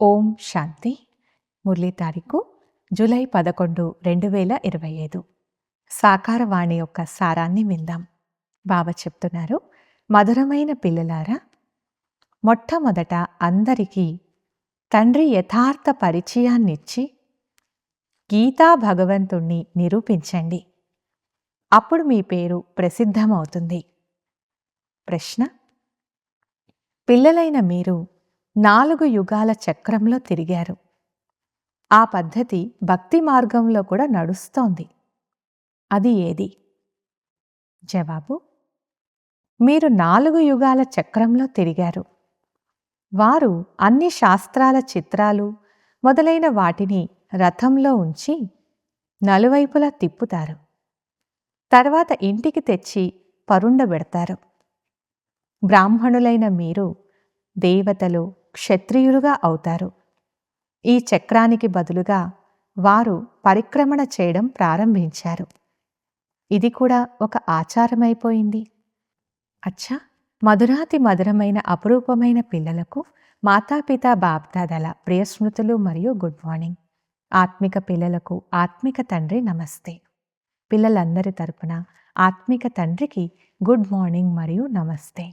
ఓం శాంతి. మురళీ తారీఖు జూలై పదకొండు రెండు వేల ఇరవై ఐదు. సాకారవాణి యొక్క సారాన్ని విందాం. బాబా చెప్తున్నారు మధురమైన పిల్లలారా మొట్టమొదట అందరికీ తండ్రి యథార్థ పరిచయాన్నిచ్చి గీతా భగవంతుణ్ణి నిరూపించండి. అప్పుడు మీ పేరు ప్రసిద్ధమవుతుంది. ప్రశ్న పిల్లలైన మీరు నాలుగు యుగాల చక్రంలో తిరిగారు. ఆ పద్ధతి భక్తి మార్గంలో కూడా నడుస్తోంది. అది ఏది? జవాబు మీరు నాలుగు యుగాల చక్రంలో తిరిగారు. వారు అన్ని శాస్త్రాల చిత్రాలు మొదలైన వాటిని రథంలో ఉంచి నలువైపులా తిప్పుతారు. తర్వాత ఇంటికి తెచ్చి పరుండబెడతారు. బ్రాహ్మణులైన మీరు దేవతలు క్షత్రియులుగా అవుతారు. ఈ చక్రానికి బదులుగా వారు పరిక్రమణ చేయడం ప్రారంభించారు. ఇది కూడా ఒక ఆచారమైపోయింది. అచ్చా! మధురాతి మధురమైన అపురూపమైన పిల్లలకు మాతాపిత బాప్దాదల ప్రియస్మృతులు మరియు గుడ్ మార్నింగ్. ఆత్మిక పిల్లలకు ఆత్మిక తండ్రి నమస్తే. పిల్లలందరి తరపున ఆత్మిక తండ్రికి గుడ్ మార్నింగ్ మరియు నమస్తే.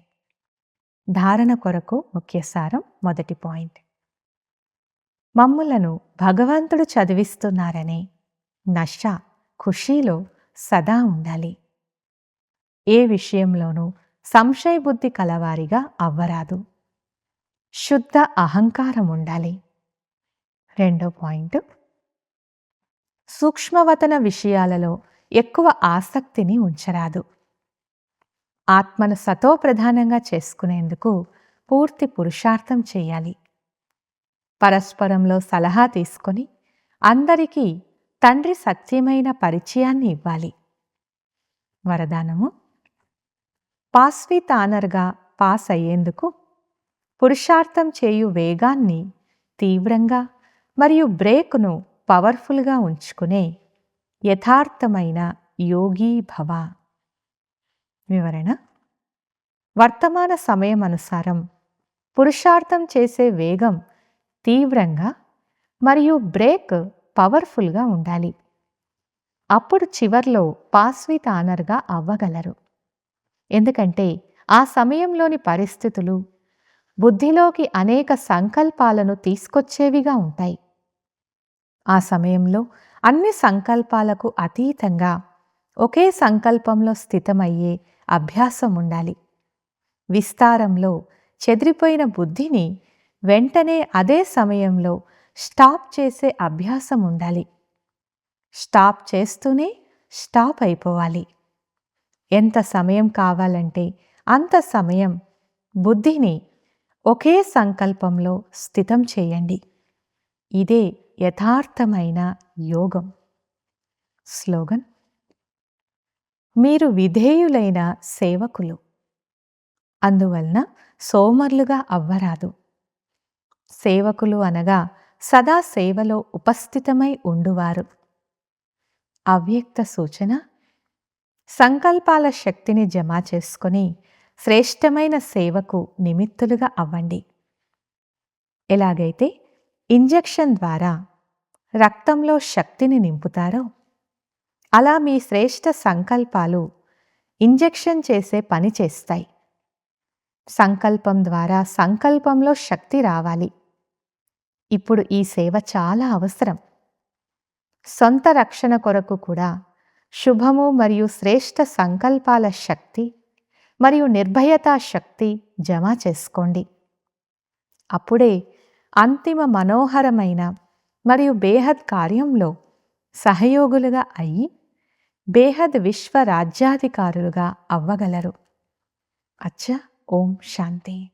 ధారణ కొరకు ముఖ్యసారం మొదటి పాయింట్. మమ్ములను భగవంతుడు చదివిస్తున్నారనే నష ఖుషీలో సదా ఉండాలి. ఏ విషయంలోనూ సంశయబుద్ధి కలవారిగా అవ్వరాదు. శుద్ధ అహంకారం ఉండాలి. రెండో పాయింట్. సూక్ష్మవతన విషయాలలో ఎక్కువ ఆసక్తిని ఉంచరాదు. ఆత్మను సతో ప్రధానంగా చేసుకునేందుకు పూర్తి పురుషార్థం చేయాలి. పరస్పరంలో సలహా తీసుకొని అందరికీ తండ్రి సత్యమైన పరిచయాన్ని ఇవ్వాలి. వరదానము. పాస్వి తానర్గా పాస్ అయ్యేందుకు పురుషార్థం చేయు వేగాన్ని తీవ్రంగా మరియు బ్రేక్ను పవర్ఫుల్గా ఉంచుకునే యథార్థమైన యోగీ భవ. వివరణ. వర్తమాన సమయం అనుసారం పురుషార్థం చేసే వేగం తీవ్రంగా మరియు బ్రేక్ పవర్ఫుల్గా ఉండాలి. అప్పుడు చివర్లో పాస్విత్ ఆనర్గా అవ్వగలరు. ఎందుకంటే ఆ సమయంలోని పరిస్థితులు బుద్ధిలోకి అనేక సంకల్పాలను తీసుకొచ్చేవిగా ఉంటాయి. ఆ సమయంలో అన్ని సంకల్పాలకు అతీతంగా ఒకే సంకల్పంలో స్థితమయ్యే అభ్యాసం ఉండాలి. విస్తారంలో చెదిరిపోయిన బుద్ధిని వెంటనే అదే సమయంలో స్టాప్ చేసే అభ్యాసం ఉండాలి. స్టాప్ చేస్తూనే స్టాప్ అయిపోవాలి. ఎంత సమయం కావాలంటే అంత సమయం బుద్ధిని ఒకే సంకల్పంలో స్థితం చేయండి. ఇదే యథార్థమైన యోగం. స్లోగన్. మీరు విధేయులైన సేవకులు. అందువలన సోమర్లుగా అవ్వరాదు. సేవకులు అనగా సదా సేవలో ఉపస్థితమై ఉండువారు. అవ్యక్త సూచన సంకల్పాల శక్తిని జమ చేసుకొని శ్రేష్టమైన సేవకు నిమిత్తులుగా అవ్వండి. ఎలాగైతే ఇంజెక్షన్ ద్వారా రక్తంలో శక్తిని నింపుతారో అలా మీ శ్రేష్ట సంకల్పాలు ఇంజెక్షన్ చేసే పని చేస్తాయి. సంకల్పం ద్వారా సంకల్పంలో శక్తి రావాలి. ఇప్పుడు ఈ సేవ చాలా అవసరం. సొంత రక్షణ కొరకు కూడా శుభము మరియు శ్రేష్ట సంకల్పాల శక్తి మరియు నిర్భయతా శక్తి జమ చేసుకోండి. అప్పుడే అంతిమ మనోహరమైన మరియు బేహద్ కార్యంలో సహయోగులుగా అయ్యి బేహద్ విశ్వ రాజ్యాధికారులుగా అవ్వగలరు. అచ్చా ఓం శాంతి.